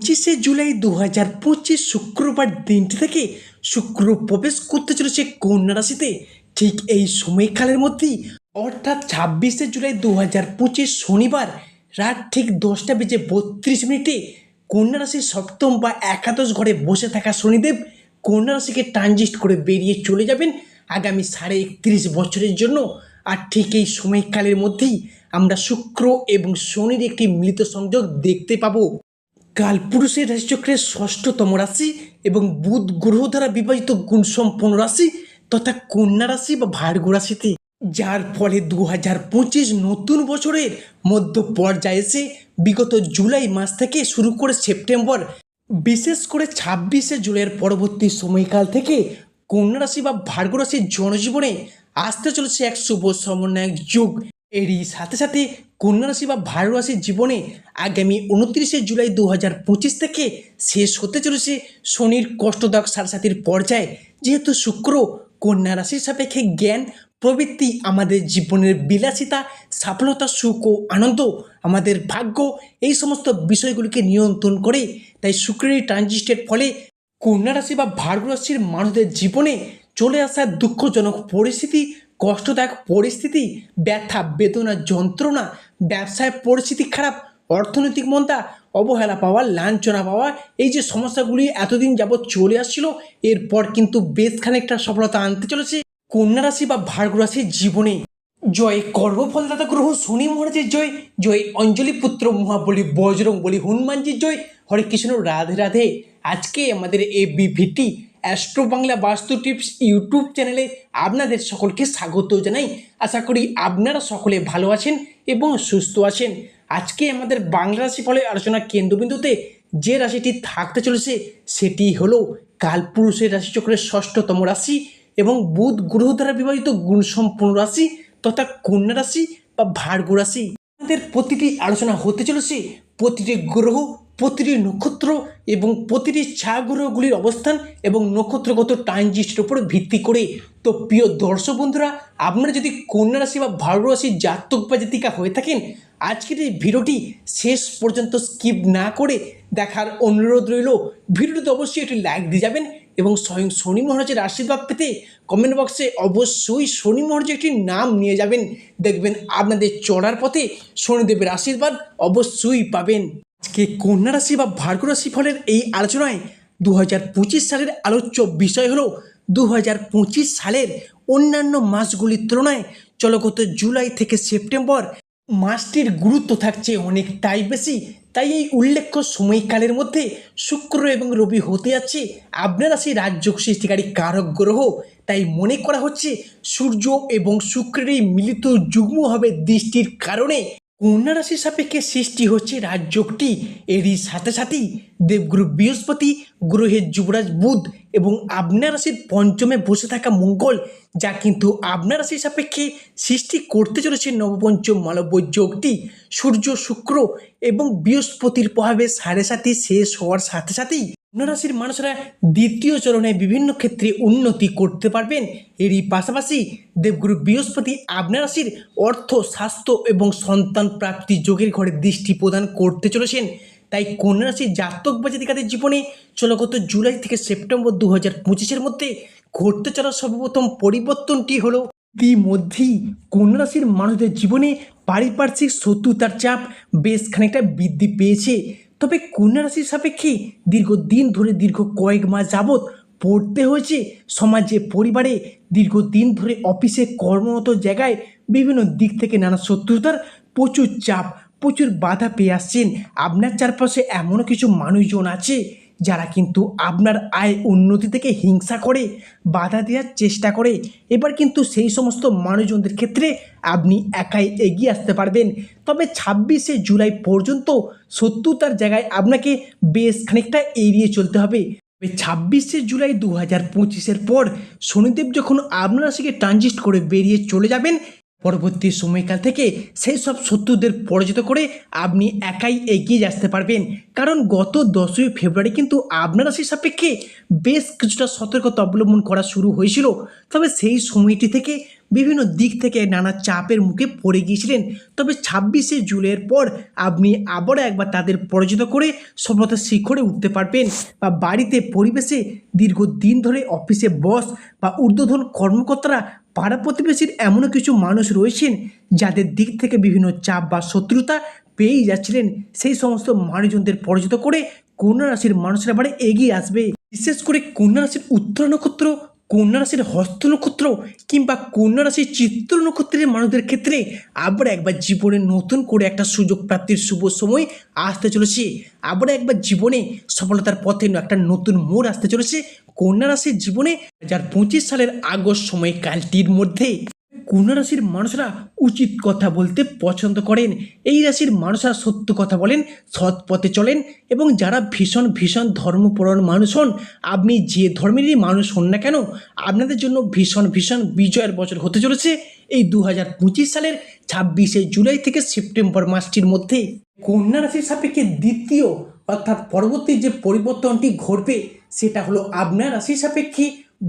পঁচিশে জুলাই দু হাজার পঁচিশ শুক্রবার দিনটি থেকে শুক্র প্রবেশ করতে চলেছে কন্যা রাশিতে। ঠিক এই সময়কালের মধ্যেই, অর্থাৎ ছাব্বিশে জুলাই দু হাজার পঁচিশ শনিবার রাত ঠিক দশটা বেজে বত্রিশ মিনিটে কন্যা রাশির সপ্তম বা একাদশ ঘরে বসে থাকা শনিদেব কন্যা রাশিকে ট্রানজিস্ট করে বেরিয়ে চলে যাবেন আগামী সাড়ে একত্রিশ বছরের জন্য। আর ঠিক এই সময়কালের মধ্যেই আমরা শুক্র এবং শনির একটি মিলিত সংযোগ দেখতে পাবো। কালপুরুষের রাশিচক্রের ষষ্ঠতম রাশি এবং বুধ গ্রহ দ্বারা বিভাজিত গুণসম্পন্ন রাশি তথা কন্যা রাশি বা ভার্গ রাশিতে, যার ফলে দু হাজার পঁচিশ নতুন বছরের মধ্য পর্যায়ে এসে বিগত জুলাই মাস থেকে শুরু করে সেপ্টেম্বর, বিশেষ করে ছাব্বিশে জুলাইয়ের পরবর্তী সময়কাল থেকে কন্যা রাশি বা ভার্গ রাশির জনজীবনে আসতে চলেছে এক শুভ সমন্বয়ক যুগ। এরই সাথে সাথে কন্যা রাশি বা ভার্গ রাশির জীবনে আগামী উনত্রিশে জুলাই দু হাজার পঁচিশ থেকে শেষ হতে চলেছে শনির কষ্টদায়ক সারসাথীর পর্যায়ে। যেহেতু শুক্র কন্যা রাশির সাপেক্ষে জ্ঞান, প্রবৃত্তি, আমাদের জীবনের বিলাসিতা, সফলতা, সুখ ও আনন্দ, আমাদের ভাগ্য এই সমস্ত বিষয়গুলিকে নিয়ন্ত্রণ করে। তাই শুক্রের ট্রানজিস্টের ফলে কন্যা রাশি বা ভার্গ রাশির মানুষদের জীবনে চলে আসা দুঃখজনক পরিস্থিতি কষ্টদায়ক পরিস্থিতি, ব্যথা, বেদনা, যন্ত্রণা, ব্যবসায় পরিস্থিতি খারাপ, অর্থনৈতিক মন্দা অবহেলা পাওয়া, লাঞ্ছনা পাওয়া, এই যে সমস্যাগুলি এতদিন যাবৎ চলে আসছিল, এরপর কিন্তু বেশ খানিকটা সফলতা আনতে চলেছে কন্যা রাশি বা ভার্গ রাশির জীবনে। জয় কর্মফলদাতা গ্রহ, শনি মহারাজের জয় জয় অঞ্জলি পুত্র মহাবলী বজরং বলি হনুমানজির জয়। হরে কৃষ্ণ, রাধে রাধে। আজকে আমাদের এই বিভিটি অ্যাস্ট্রো বাংলা বাস্তু টিপস ইউটিউব চ্যানেলে আপনাদের সকলকে স্বাগত জানাই। আশা করি আপনারা সকলে ভালো আছেন এবং সুস্থ আছেন। আজকে আমাদের বাংলা রাশি ফলে আলোচনা কেন্দ্রবিন্দুতে যে রাশিটি থাকতে চলেছে, সেটি হলো কালপুরুষের রাশিচক্রের ষষ্ঠতম রাশি এবং বুধ গ্রহ দ্বারা বিবাহিত গুণসম্পন্ন রাশি তথা কন্যা রাশি বা ভার্গ রাশি। আমাদের প্রতিটি আলোচনা হতে চলেছে প্রতিটি গ্রহ, প্রতিটি নক্ষত্র এবং প্রতিটি ছায়া গ্রহগুলির অবস্থান এবং নক্ষত্রগত ট্রানজিস্টের উপর ভিত্তি করে। তো প্রিয় দর্শক বন্ধুরা, আপনারা যদি কন্যা রাশি বা রাশির জাতক বা জাতিকা হয়ে থাকেন, আজকের এই ভিডিওটি শেষ পর্যন্ত স্কিপ না করে দেখার অনুরোধ রইল। ভিডিওটিতে অবশ্যই একটি লাইক দিয়ে যাবেন এবং স্বয়ং শনি মহারাজের আশীর্বাদ পেতে কমেন্ট বক্সে অবশ্যই শনি মহারাজের একটি নাম নিয়ে যাবেন। দেখবেন আপনাদের চড়ার পথে শনিদেবের আশীর্বাদ অবশ্যই পাবেন। আজকে কন্যা রাশি বা ভার্গ রাশি ফলের এই আলোচনায় দু হাজার পঁচিশ সালের আলোচ্য বিষয় হলো দু হাজার পঁচিশ সালের অন্যান্য মাসগুলির তুলনায় চলগত জুলাই থেকে সেপ্টেম্বর মাসটির গুরুত্ব থাকছে অনেকটাই বেশি, তাই এই উল্লেখ্য সময়কালের মধ্যে শুক্র এবং রবি হতে যাচ্ছে আপনার রাশি রাজ্য সৃষ্টিকারী কারক গ্রহ। তাই মনে করা হচ্ছে সূর্য এবং শুক্রের এই মিলিত যুগ্ম হবে দৃষ্টির কারণে। কন্যা রাশির সাপেক্ষে সৃষ্টি হচ্ছে রাজযোগটি। এরই সাথে সাথেই দেবগুরু বৃহস্পতি, গ্রহের যুবরাজ বুধ এবং আপনার রাশির পঞ্চমে বসে থাকা মঙ্গল, যা কিন্তু আপনার রাশির সাপেক্ষে সৃষ্টি করতে চলেছে নবপঞ্চম মালব্য যোগটি। সূর্য, শুক্র এবং বৃহস্পতির প্রভাবে সাড়ে সাথে শেষ হওয়ার সাথে সাথেই রাশির মানুষরা দ্বিতীয় চরণে বিভিন্ন ক্ষেত্রে উন্নতি করতে পারবেন। এরই পাশাপাশি দেবগুরু বৃহস্পতি আপনার রাশির অর্থ, স্বাস্থ্য এবং সন্তান প্রাপ্তি যোগের ঘরে দৃষ্টি প্রদান করতে চলেছেন। তাই কন্যা রাশির জাতক বা জাতিকাদের জীবনে চলগত জুলাই থেকে সেপ্টেম্বর দু হাজার পঁচিশের মধ্যে ঘটতে চলা সর্বপ্রথম পরিবর্তনটি হলো, ইতিমধ্যেই কন্যা রাশির মানুষদের জীবনে পারিপার্শ্বিক শত্রুতার চাপ বেশ খানিকটা বৃদ্ধি পেয়েছে। তবে কন্যা রাশির সাপেক্ষে দীর্ঘদিন ধরে দীর্ঘ কয়েক মাস যাবৎ পড়তে হয়েছে। সমাজে, পরিবারে দীর্ঘদিন ধরে অফিসে কর্মরত জায়গায় বিভিন্ন দিক থেকে নানা শত্রুতার প্রচুর চাপ, প্রচুর বাধা পেয়ে আসছেন। আপনার চারপাশে এমনও কিছু মানুষজন আছে? যারা কিন্তু আপনার আয় উন্নতি থেকে হিংসা করে, বাধা দেওয়ার চেষ্টা করে, এবার কিন্তু সেই সমস্ত মানুষজনদের ক্ষেত্রে আপনি একাই এগিয়ে আসতে পারবেন। তবে ছাব্বিশে জুলাই পর্যন্ত শত্রুতার জায়গায় আপনাকে বেশ খানিকটা এড়িয়ে চলতে হবে। ছাব্বিশে জুলাই দু হাজার পঁচিশের পর শনিদেব যখন আপনার রাশিকে ট্রানজিস্ট করে বেরিয়ে চলে যাবেন পরবর্তী সময়কাল থেকে সেই সব শত্রুদের পরাজিত করে আপনি একাই এগিয়ে আসতে পারবেন। কারণ গত দশই ফেব্রুয়ারি কিন্তু আপনার রাশির সাপেক্ষে বেশ কিছুটা সতর্কতা অবলম্বন করা শুরু হয়েছিল। তবে সেই সময়টি থেকে বিভিন্ন দিক থেকে নানা চাপের মুখে পড়ে গিয়েছিলেন। তবে ছাব্বিশে জুলাইয়ের পর আপনি আবারও একবার তাদের পরাজিত করে সফলতার শিখরে উঠতে পারবেন বা বাড়িতে পরিবেশে দীর্ঘদিন ধরে অফিসে বস বা ঊর্ধ্বধন কর্মকর্তারা পাড়া প্রতিবেশীর এমনও কিছু মানুষ রয়েছেন যাদের দিক থেকে বিভিন্ন চাপ বা শত্রুতা পেয়েই যাচ্ছিলেন। সেই সমস্ত মানুষজনদের পরাজিত করে কন্যা রাশির মানুষেরা বাড়ি এগিয়ে আসবে। বিশেষ করে কন্যা রাশির উত্তরা নক্ষত্র কন্যা রাশির হস্ত নক্ষত্র কিংবা কন্যা রাশির চিত্র নক্ষত্রের মানুষদের ক্ষেত্রে আবার একবার জীবনে নতুন করে একটা সুযোগ প্রাপ্তির শুভ সময় আসতে চলেছে। আবার একবার জীবনে সফলতার পথে একটা নতুন মোড় আসতে চলেছে। কন্যা রাশির জীবনে হাজার পঁচিশ সালের আগস্ট সময়কালটির মধ্যে। কন্যা রাশির মানুষরা উচিত কথা বলতে পছন্দ করেন? এই রাশির মানুষরা সত্য কথা বলেন, সৎ পথে চলেন এবং যারা ভীষণ ভীষণ ধর্মপরায়ণ মানুষ হন, আপনি যে ধর্মেরই মানুষ হন না কেন, আপনাদের জন্য ভীষণ ভীষণ বিজয়ের বছর হতে চলেছে এই দু হাজার পঁচিশ সালের ছাব্বিশে জুলাই থেকে সেপ্টেম্বর মাসটির মধ্যে। কন্যা রাশির সাপেক্ষে দ্বিতীয় অর্থাৎ পরবর্তী যে পরিবর্তনটি ঘটবে, সেটা হলো আপনার রাশির সাপেক্ষে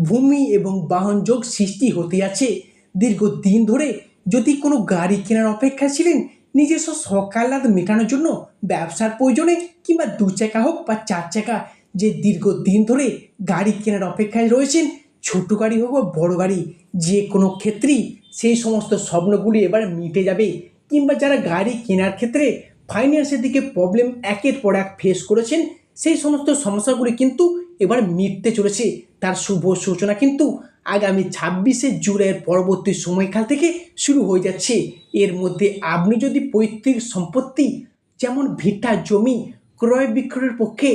ভূমি এবং বাহন যোগ সৃষ্টি হতে আছে দীর্ঘদিন ধরে যদি কোনো গাড়ি কেনার অপেক্ষা ছিলেন, নিজস্ব সকালাত মেটানোর জন্য ব্যবসার প্রয়োজনে কিংবা দু চাকা হোক বা চার চাকা, যে দীর্ঘদিন ধরে গাড়ি কেনার অপেক্ষায় রয়েছেন, ছোট গাড়ি হোক বা বড় গাড়ি, যে কোনো ক্ষেত্রেই সেই সমস্ত স্বপ্নগুলি এবার মিটে যাবে। কিংবা যারা গাড়ি কেনার ক্ষেত্রে ফাইন্যান্সের দিকে প্রবলেম একের পর এক ফেস করেছেন, সেই সমস্ত সমস্যাগুলি কিন্তু এবার মিটতে চলেছে। তার শুভ সূচনা কিন্তু আগামী ছাব্বিশে জুলাইয়ের পরবর্তী সময়কাল থেকে শুরু হয়ে যাচ্ছে। এর মধ্যে আপনি যদি পৈতৃক সম্পত্তি, যেমন ভিটা জমি, ক্রয় বিক্রয়ের পক্ষে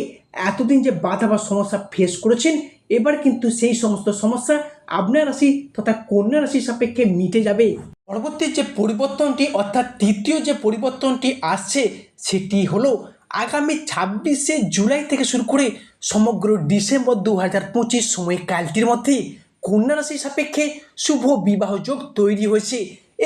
এতদিন যে বাধা বা সমস্যা ফেস করেছেন, এবার কিন্তু সেই সমস্ত সমস্যা আপনার রাশি তথা কন্যা রাশির সাপেক্ষে মিটে যাবে। পরবর্তী যে পরিবর্তনটি, অর্থাৎ তৃতীয় যে পরিবর্তনটি আসছে, সেটি হলো আগামী ছাব্বিশে জুলাই থেকে শুরু করে সমগ্র ডিসেম্বর দু হাজার পঁচিশ সময়কালটির মধ্যে কন্যা রাশির সাপেক্ষে শুভ বিবাহ যোগ তৈরি হয়েছে।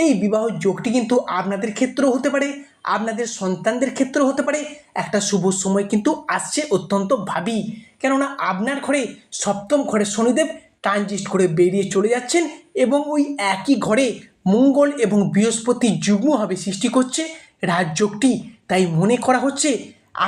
এই বিবাহ যোগটি কিন্তু আপনাদের ক্ষেত্রেও হতে পারে, আপনাদের সন্তানদের ক্ষেত্রেও হতে পারে। একটা শুভ সময় কিন্তু আসছে অত্যন্ত ভাবি। কেননা আপনার ঘরে সপ্তম ঘরে শনিদেব ট্রানজিস্ট করে বেরিয়ে চলে যাচ্ছেন এবং ওই একই ঘরে মঙ্গল এবং বৃহস্পতি যুগ্মভাবে সৃষ্টি করছে রাজযোগটি। তাই মনে করা হচ্ছে,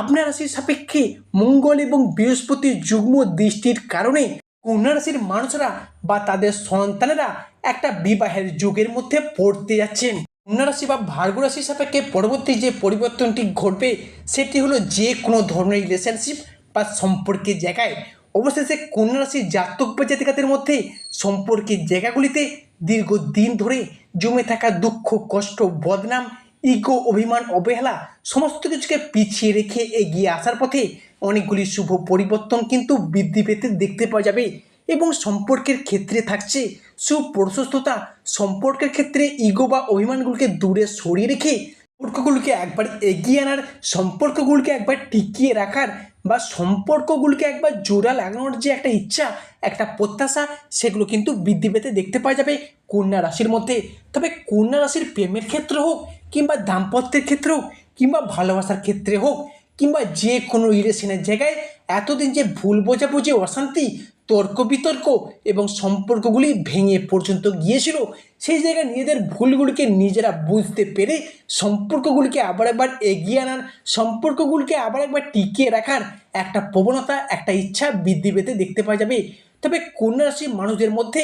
আপনার রাশির সাপেক্ষে মঙ্গল এবং বৃহস্পতির যুগ্ম দৃষ্টির কারণে কন্যা রাশির মানুষরা বা তাদের সন্তানেরা একটা বিবাহের যুগের মধ্যে পড়তে যাচ্ছেন। কন্যা রাশি বা ভার্গ রাশির সাপেক্ষে পরবর্তী যে পরিবর্তনটি ঘটবে, সেটি হলো যে কোনো ধরনের রিলেশনশিপ বা সম্পর্কের জায়গায়। অবশেষে কন্যা রাশির জাতক বা জাতিকাদের মধ্যে সম্পর্কের জায়গাগুলিতে দীর্ঘদিন ধরে জমে থাকা দুঃখ, কষ্ট, বদনাম ইগো অভিমান, অবহেলা, সমস্ত কিছুকে পিছিয়ে রেখে এগিয়ে আসার পথে অনেকগুলি শুভ পরিবর্তন কিন্তু বৃদ্ধি পেতে দেখতে পাওয়া যাবে এবং সম্পর্কের ক্ষেত্রে থাকছে সুপ্রশস্ততা। সম্পর্কের ক্ষেত্রে ইগো বা অভিমানগুলোকে দূরে সরিয়ে রেখে সম্পর্কগুলোকে একবার এগিয়ে আনার, সম্পর্কগুলোকে একবার টিকিয়ে রাখার বা সম্পর্কগুলোকে একবার জোড়া লাগানোর যে একটা ইচ্ছা, একটা প্রত্যাশা, সেগুলো কিন্তু বৃদ্ধি পেতে দেখতে পাওয়া যাবে কন্যা রাশির মধ্যে। তবে কন্যা রাশির প্রেমের ক্ষেত্রে হোক কিংবা দাম্পত্যের ক্ষেত্রে হোক কিংবা ভালোবাসার ক্ষেত্রে হোক কিংবা যে কোনো রিলেশনের জায়গায় এতদিন যে ভুল বোঝাবুঝি, অশান্তি, তর্ক বিতর্ক এবং সম্পর্কগুলি ভেঙে পর্যন্ত গিয়েছিল, সেই জায়গায় নিজেদের ভুলগুলিকে নিজেরা বুঝতে পেরে সম্পর্কগুলিকে আবার একবার এগিয়ে আনার, সম্পর্কগুলিকে আবার একবার টিকিয়ে রাখার একটা প্রবণতা, একটা ইচ্ছা বৃদ্ধি পেতে দেখতে পাওয়া যাবে। তবে কন্যা রাশির মানুষদের মধ্যে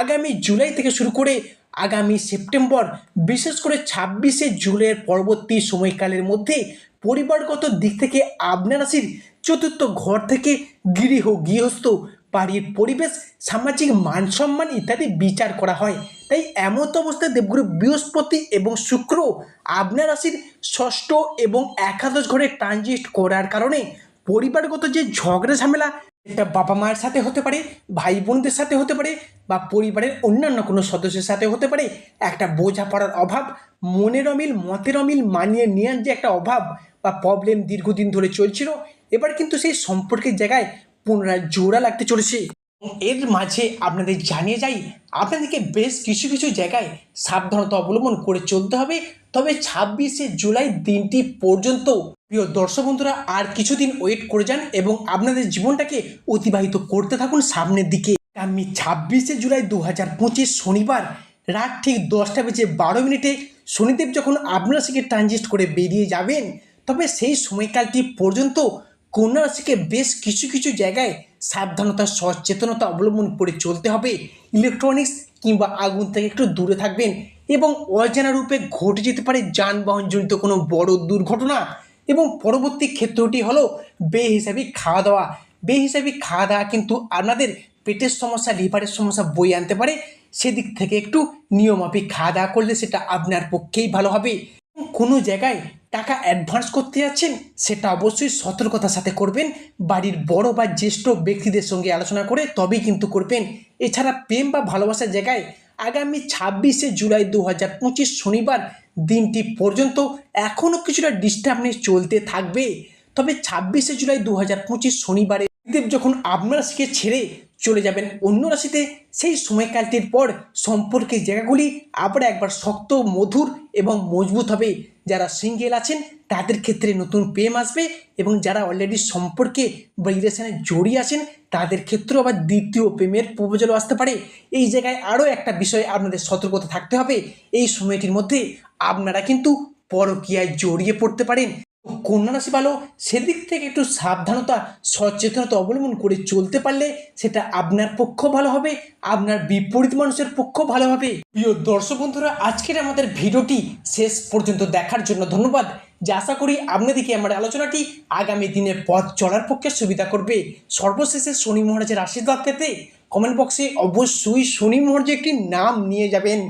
আগামী জুলাই থেকে শুরু করে আগামী সেপ্টেম্বর, বিশেষ করে ছাব্বিশে জুলাইয়ের পরবর্তী সময়কালের মধ্যে পরিবারগত দিক থেকে আপনার চতুর্থ ঘর থেকে গৃহ গৃহস্থ, বাড়ির পরিবেশ, সামাজিক মান সম্মান ইত্যাদি বিচার করা হয়। তাই এমত অবস্থায় দেবগুরু বৃহস্পতি এবং শুক্র আপনার রাশির ষষ্ঠ এবং একাদশ ঘরে ট্রানজিস্ট করার কারণে পরিবারগত যে ঝগড়া ঝামেলা এটা বাবা মায়ের সাথে হতে পারে, ভাই বোনদের সাথে হতে পারে বা পরিবারের অন্যান্য কোনো সদস্যের সাথে হতে পারে, একটা বোঝাপড়ার অভাব, মনের অমিল, মতের অমিল মানিয়ে নেওয়ার যে একটা অভাব বা প্রবলেম দীর্ঘদিন ধরে চলছিল, এবার কিন্তু সেই সম্পর্কের জায়গায় পুনরায় জোড়া লাগতে চলেছে। এর মাঝে আপনাদের জানিয়ে যাই, আপনাদেরকে বেশ কিছু কিছু জায়গায় সাবধানতা অবলম্বন করে চলতে হবে, তবে ছাব্বিশে জুলাই দিনটি পর্যন্ত প্রিয় দর্শক বন্ধুরা, আর কিছুদিন ওয়েট করে যান এবং আপনাদের জীবনটাকে অতিবাহিত করতে থাকুন সামনের দিকে। আমি ছাব্বিশে জুলাই দু হাজার পঁচিশ শনিবার রাত ঠিক দশটা বেজে বারো মিনিটে শনিদেব যখন আপনার রাশিকে ট্রানজিস্ট করে বেরিয়ে যাবেন, তবে সেই সময়কালটি পর্যন্ত কন্যা রাশিকে বেশ কিছু কিছু জায়গায় সাবধানতা, সচেতনতা অবলম্বন করে চলতে হবে। ইলেকট্রনিক্স কিংবা আগুন থেকে একটু দূরে থাকবেন এবং অজানা রূপে ঘটে যেতে পারে যানবাহনজনিত কোনো বড় দুর্ঘটনা। এবং পরবর্তী ক্ষেত্রটি হলো বেহিসাবি খাওয়া দাওয়া। বেহিসাবি খাওয়া দাওয়া কিন্তু আপনাদের পেটের সমস্যা, লিভারের সমস্যা বই আনতে পারে। সেদিক থেকে একটু নিয়মাফিক খাওয়া দাওয়া করলে সেটা আপনার পক্ষেই ভালো হবে। কোনো জায়গায় টাকা অ্যাডভান্স করতে যাচ্ছেন, সেটা অবশ্যই সতর্কতার সাথে করবেন। বাড়ির বড় বা জ্যেষ্ঠ ব্যক্তিদের সঙ্গে আলোচনা করে তবেই কিন্তু করবেন। এছাড়া প্রেম বা ভালোবাসার জায়গায় আগামী ছাব্বিশে জুলাই দু হাজার পঁচিশ শনিবার দিনটি পর্যন্ত এখনও কিছুটা ডিস্টার্বনেস চলতে থাকবে। তবে ছাব্বিশে জুলাই দু হাজার পঁচিশ শনিবারে দেব যখন আপনার রাশিকে ছেড়ে চলে যাবেন অন্য রাশিতে, সেই সময়কালটির পর সম্পর্কের জায়গাগুলি আবার একবার শক্ত, মধুর এবং মজবুত হবে। যারা সিঙ্গেল আছেন, তাদের ক্ষেত্রে নতুন প্রেম আসবে এবং যারা অলরেডি সম্পর্কে বা রিলেশনে জড়িয়ে আছেন, তাদের ক্ষেত্রেও আবার দ্বিতীয় প্রেমের প্রবজলও আসতে পারে। এই জায়গায় আরও একটা বিষয় আপনাদের সতর্কতা থাকতে হবে। এই সময়টির মধ্যে আপনারা কিন্তু পরকীয়ায় জড়িয়ে পড়তে পারেন। কন্যা রাশি ভালো, সেদিক থেকে একটু সাবধানতা, সচেতনতা অবলম্বন করে চলতে পারলে সেটা আপনার পক্ষ ভালো হবে, আপনার বিপরীত মানুষের পক্ষ ভালো হবে। প্রিয় দর্শক বন্ধুরা, আজকের আমাদের ভিডিওটি শেষ পর্যন্ত দেখার জন্য ধন্যবাদ। যে আশা করি আপনাদেরকে আমার আলোচনাটি আগামী দিনে পথ চলার পক্ষে সুবিধা করবে। সর্বশেষে শনি মহারাজের আশীর্বাদ পেতে কমেন্ট বক্সে অবশ্যই শনি মহারাজের একটি নাম নিয়ে যাবেন।